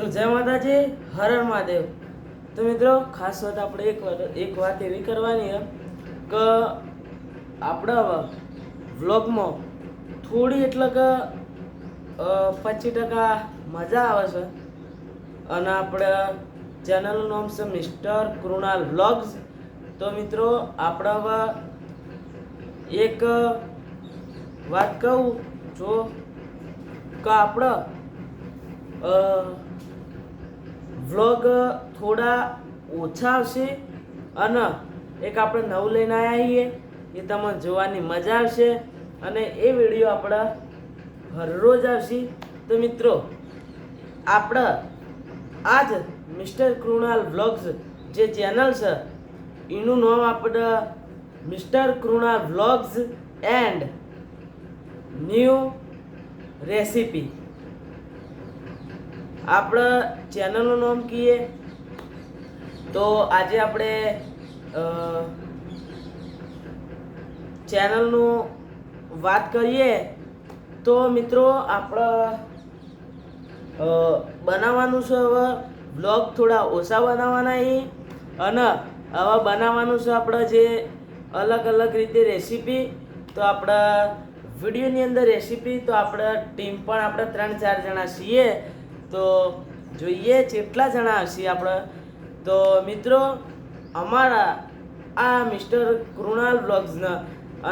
તો જય માતાજી, હર હર મહાદેવ. તો મિત્રો, ખાસ વાત આપણે એક વાત એક વાત એવી કરવાની કે આપણા વ્લોગમાં થોડી એટલે કે પચીસ ટકા મજા આવે છે. અને આપણે ચેનલનું નામ છે મિસ્ટર કૃણાલ વ્લોગ્સ. તો મિત્રો, આપણા એક વાત કહું, જો કે આપણે વ્લોગ થોડા ઓછા આવશે અને એક આપણે નવું લઈને આવ્યા છીએ એ તમને જોવાની મજા આવશે અને એ વીડિયો આપણા હરરોજ આવશે. તો મિત્રો, આપણે આજ મિસ્ટર કૃણાલ વ્લોગ્સ જે ચેનલ છે, એનું નામ આપણે mister Krunal vlogs and new recipe. આપણા ચેનલનું નામ કહીએ તો આજે આપણે ચેનલનું વાત કરીએ તો મિત્રો આપણે બનાવવાનું છે હવે બ્લોગ થોડા ઓછા બનાવવાના એ અને હવે બનાવવાનું છે આપણે જે અલગ અલગ રીતે રેસીપી. તો આપણા વિડીયોની અંદર રેસીપી, તો આપણે ટીમ પણ આપણે ત્રણ ચાર જણા છીએ. તો જોઈએ કેટલા જણા હશે આપણે. તો મિત્રો, અમારા આ મિસ્ટર કૃણાલ બ્લોગ્સના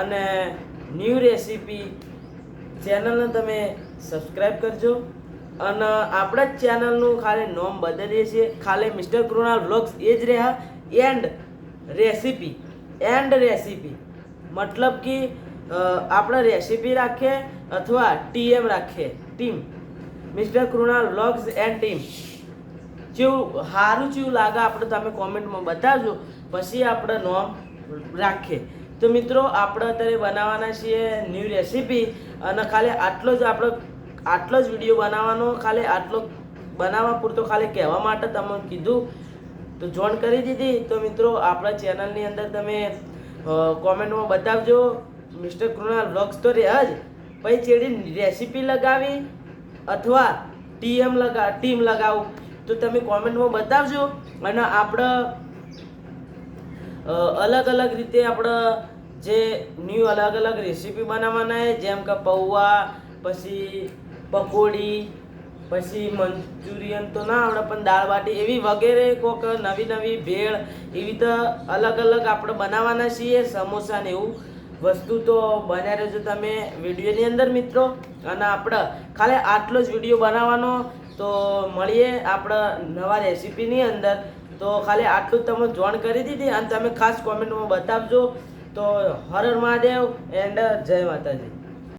અને ન્યૂ રેસીપી ચેનલને તમે સબસ્ક્રાઈબ કરજો. અને આપણા જ ચેનલનું ખાલી નોમ બદલીએ છીએ. ખાલી મિસ્ટર કૃણાલ બ્લોગ્સ એ જ રહ્યા. And recipe. And recipe. મતલબ કે આપણે રેસીપી રાખીએ અથવા ટીએમ રાખીએ. Team. Mister Krunal, vlogs and team. જેવું સારું જેવું લાગે આપણે તમે કોમેન્ટમાં બતાવજો, પછી આપણે નોમ રાખીએ. તો મિત્રો, આપણે અત્યારે બનાવવાના છીએ ન્યૂ રેસીપી અને ખાલી આટલો જ આપણે, આટલો જ વીડિયો બનાવવાનો, ખાલી આટલો બનાવવા પૂરતો ખાલી કહેવા માટે તમે કીધું. તો જોઈન કરી દીધી. તો મિત્રો, આપણા ચેનલની અંદર તમે કોમેન્ટમાં બતાવજો. મિસ્ટર કૃણાલ, વ્લોગ્સ તો રહ્યા જ. પછી ચેડી રેસીપી લગાવી. અથવા ટીએમ લગા, ટીમ લગાવું, તો તમે કોમેન્ટમાં બતાવજો અને આપણે અલગ અલગ રીતે આપણે જે ન્યૂ અલગ અલગ રેસીપી બનાવવાના છે, જેમ કે પૌવા, પછી પકોડી, પછી મંચુરિયન તો ના આવડે, પણ દાળ બાટી એવી વગેરે કોઈક નવી નવી ભેળ એવી તો અલગ અલગ આપણે બનાવવાના છીએ સમોસા ને એવું વસ્તુ તો બન્યા રહેજો તમે વિડીયોની અંદર મિત્રો. અને આપણે ખાલી આટલો જ વીડિયો બનાવવાનો. તો મળીએ આપણે નવા રેસીપીની અંદર. તો ખાલી આટલું તમે જોણ કરી દીધી. અને તમે ખાસ કોમેન્ટમાં બતાવજો. તો હરર હર મહાદેવ એન્ડ જય માતાજી.